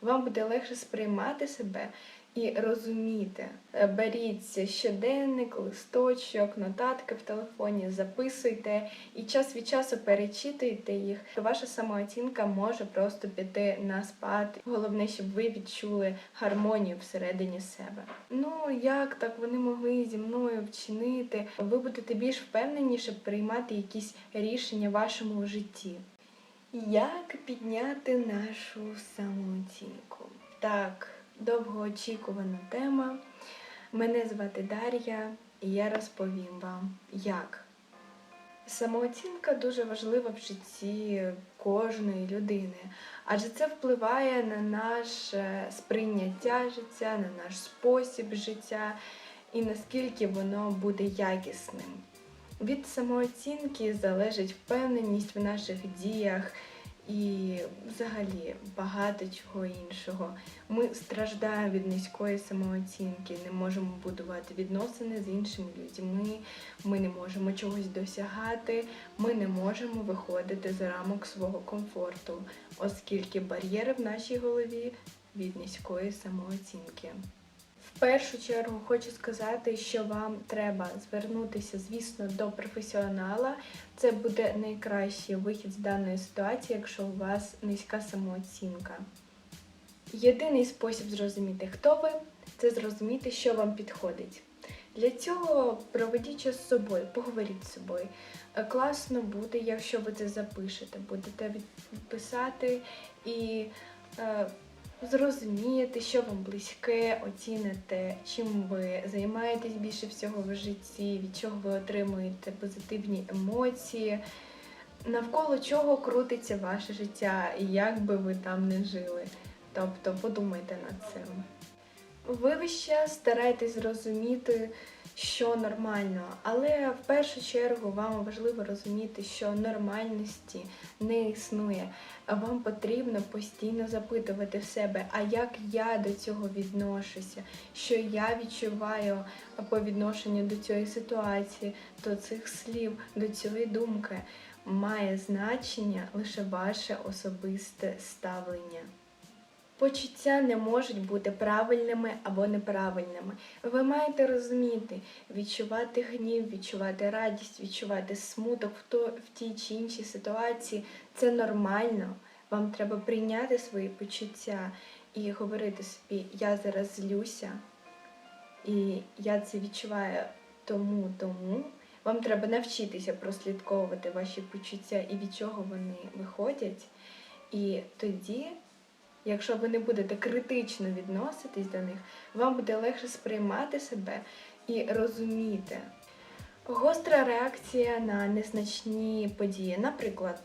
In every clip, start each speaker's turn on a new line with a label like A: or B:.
A: вам буде легше сприймати себе і розуміти. Е, Беріть щоденник, листочок, нотатки в телефоні, записуйте і час від часу перечитуйте їх. Ваша самооцінка може просто піти на спад. Головне, щоб ви відчули гармонію всередині себе. Ну як так вони могли зі мною вчинити? Ви будете більш впевненіше приймати якісь рішення в вашому житті. Як підняти нашу самооцінку? Так, довгоочікувана тема. Мене звати Дар'я, і я розповім вам, як. Самооцінка дуже важлива в житті кожної людини, адже це впливає на наше сприйняття життя, на наш спосіб життя і наскільки воно буде якісним. Від самооцінки залежить впевненість в наших діях і взагалі багато чого іншого. Ми страждаємо від низької самооцінки, не можемо будувати відносини з іншими людьми, ми не можемо чогось досягати, ми не можемо виходити за рамок свого комфорту, оскільки бар'єри в нашій голові від низької самооцінки. В першу чергу хочу сказати, що вам треба звернутися, звісно, до професіонала. Це буде найкращий вихід з даної ситуації, якщо у вас низька самооцінка. Єдиний спосіб зрозуміти, хто ви, це зрозуміти, що вам підходить. Для цього проведіть час з собою, поговоріть з собою. Класно буде, якщо ви це запишете, будете відписати і е, зрозумієте, що вам близьке, оціните, чим ви займаєтесь більше всього в житті, від чого ви отримуєте позитивні емоції, навколо чого крутиться ваше життя і як би ви там не жили. Тобто подумайте над цим. Ви час старайтесь зрозуміти, що нормально, але в першу чергу вам важливо розуміти, що нормальності не існує. Вам потрібно постійно запитувати в себе, а як я до цього відношуся, що я відчуваю по відношенню до цієї ситуації, до цих слів, до цієї думки. Має значення лише ваше особисте ставлення. Почуття не можуть бути правильними або неправильними. Ви маєте розуміти, відчувати гнів, відчувати радість, відчувати смуток в, то, в тій чи іншій ситуації. Це нормально. Вам треба прийняти свої почуття і говорити собі, я зараз злюся, і я це відчуваю тому, тому. Вам треба навчитися прослідковувати ваші почуття і від чого вони виходять. І тоді Якщо ви не будете критично відноситись до них, вам буде легше сприймати себе і розуміти. Гостра реакція на незначні події. Наприклад,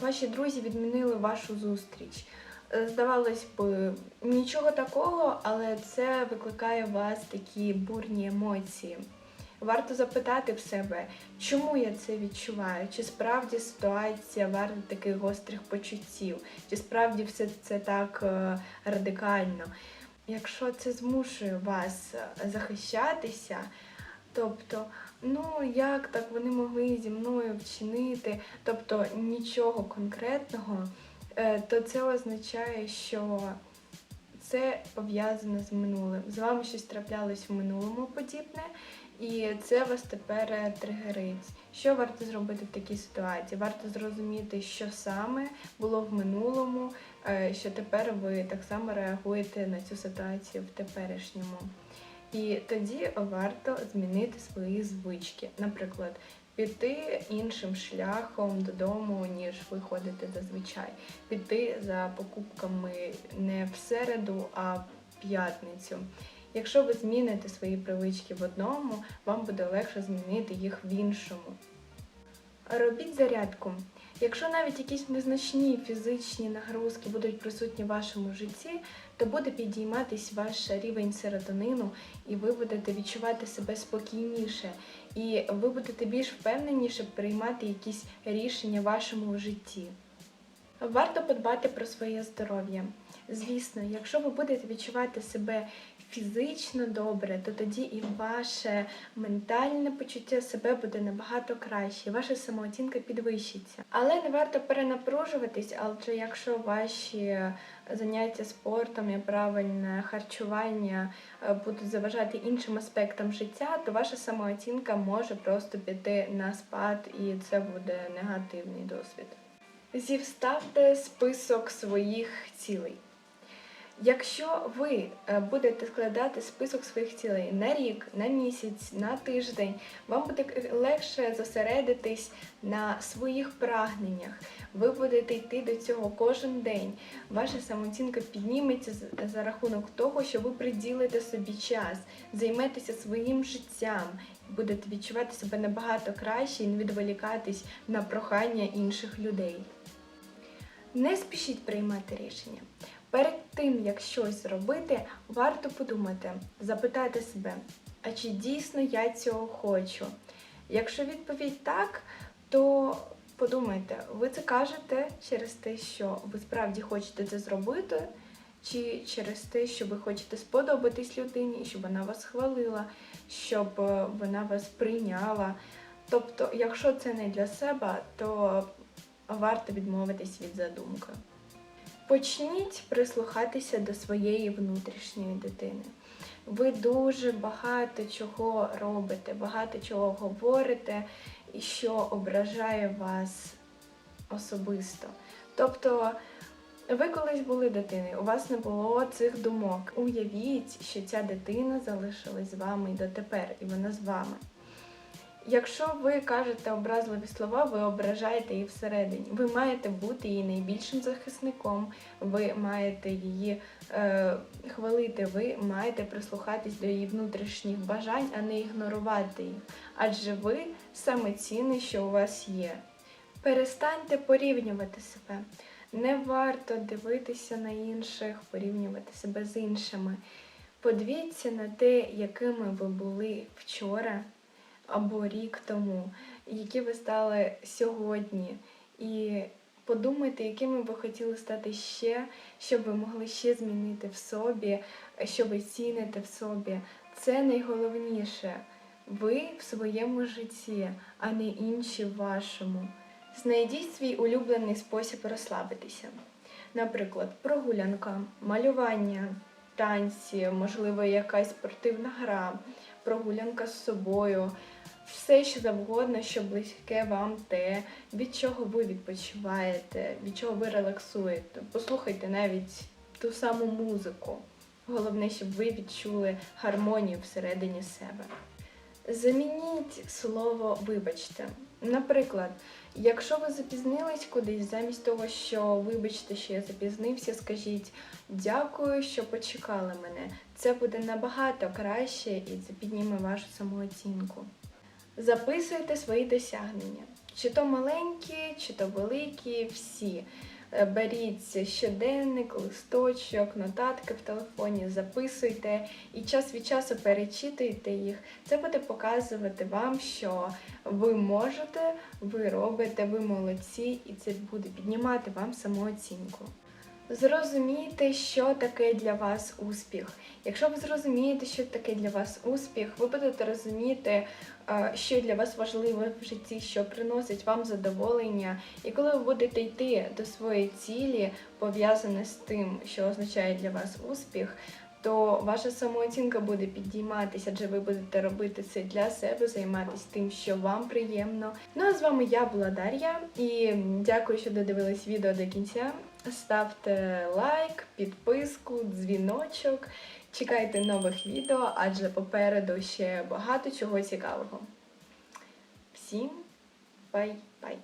A: ваші друзі відмінили вашу зустріч. Е, Здавалось би, нічого такого, але це викликає у вас такі бурні емоції. Варто запитати в себе, чому я це відчуваю, чи справді ситуація варта таких гострих почуттів, чи справді все це так е, радикально. Якщо це змушує вас е, захищатися, тобто, ну як так вони могли зі мною вчинити, тобто нічого конкретного, е, то це означає, що це пов'язано з минулим. З вами щось траплялось в минулому подібне. І це вас тепер е, тригерить. Що варто зробити в такій ситуації? Варто зрозуміти, що саме було в минулому, е, що тепер ви так само реагуєте на цю ситуацію в теперішньому. І тоді варто змінити свої звички. Наприклад, піти іншим шляхом додому, ніж ви ходите зазвичай. Піти за покупками не в середу, а в п'ятницю. Якщо ви зміните свої привички в одному, вам буде легше змінити їх в іншому. Робіть зарядку. Якщо навіть якісь незначні фізичні нагрузки будуть присутні в вашому житті, то буде підійматись ваш рівень серотонину, і ви будете відчувати себе спокійніше, і ви будете більш впевненіше приймати якісь рішення в вашому житті. Варто подбати про своє здоров'я. Звісно, якщо ви будете відчувати себе фізично добре, то тоді і ваше ментальне почуття себе буде набагато краще, ваша самооцінка підвищиться. Але не варто перенапружуватись, адже якщо ваші заняття спортом і правильне харчування е, будуть заважати іншим аспектам життя, то ваша самооцінка може просто піти на спад, і це буде негативний досвід. Зівставте список своїх цілей. Якщо ви е, будете складати список своїх цілей на рік, на місяць, на тиждень, вам буде легше зосередитись на своїх прагненнях. Ви будете йти до цього кожен день. Ваша самооцінка підніметься за рахунок того, що ви приділите собі час, займетеся своїм життям, будете відчувати себе набагато краще і не відволікатись на прохання інших людей. Не спішіть приймати рішення. Перед тим, як щось зробити, варто подумати, запитати себе, а чи дійсно я цього хочу? Якщо відповідь так, то подумайте, ви це кажете через те, що ви справді хочете це зробити, чи через те, що ви хочете сподобатись людині, щоб вона вас хвалила, щоб е, вона вас прийняла. Тобто, якщо це не для себе, то варто відмовитись від задумки. Почніть прислухатися до своєї внутрішньої дитини. Ви дуже багато чого робите, багато чого говорите, що ображає вас особисто. Тобто, ви колись були дитиною, у вас не було цих думок. Уявіть, що ця дитина залишилась з вами і дотепер, і вона з вами. Якщо ви кажете образливі слова, ви ображаєте її всередині. Ви маєте бути її найбільшим захисником, ви маєте її е, хвалити, ви маєте прислухатись до її внутрішніх бажань, а не ігнорувати їх. Адже ви саме цінне, що у вас є. Перестаньте порівнювати себе. Не варто дивитися на інших, порівнювати себе з іншими. Подивіться на те, якими ви були вчора або рік тому, які ви стали сьогодні. І подумайте, якими ви хотіли стати ще, що ви могли ще змінити в собі, що ви ціните в собі. Це найголовніше. Ви в своєму житті, а не інші в вашому. Знайдіть свій улюблений спосіб розслабитися. Наприклад, прогулянка, малювання, танці, можливо, якась спортивна гра, прогулянка з собою, все що завгодно, що близьке вам те, від чого ви відпочиваєте, від чого ви релаксуєте. Послухайте навіть ту саму музику. Головне, щоб ви відчули гармонію всередині себе. Замініть слово вибачте. Наприклад, якщо ви запізнились кудись, замість того, що вибачте, що я запізнився, скажіть дякую, що почекали мене. Це буде набагато краще і це підніме вашу самооцінку. Записуйте свої досягнення. Чи то маленькі, чи то великі, всі. Е, Беріть щоденник, листочок, нотатки в телефоні, записуйте і час від часу перечитуйте їх. Це буде показувати вам, що ви можете, ви робите, ви молодці, і це буде піднімати вам самооцінку. Зрозумійте, що таке для вас успіх. Якщо ви зрозумієте, що таке для вас успіх, ви будете розуміти, е, що для вас важливо в житті, що приносить вам задоволення. І коли ви будете йти до своєї цілі, пов'язане з тим, що означає для вас успіх, то ваша самооцінка буде підійматися, адже ви будете робити це для себе, займатися тим, що вам приємно. Ну а з вами я була Дар'я і дякую, що додивились відео до кінця. Ставте лайк, підписку, дзвіночок. Чекайте нових відео, адже попереду ще багато чого цікавого. Всім бай-бай!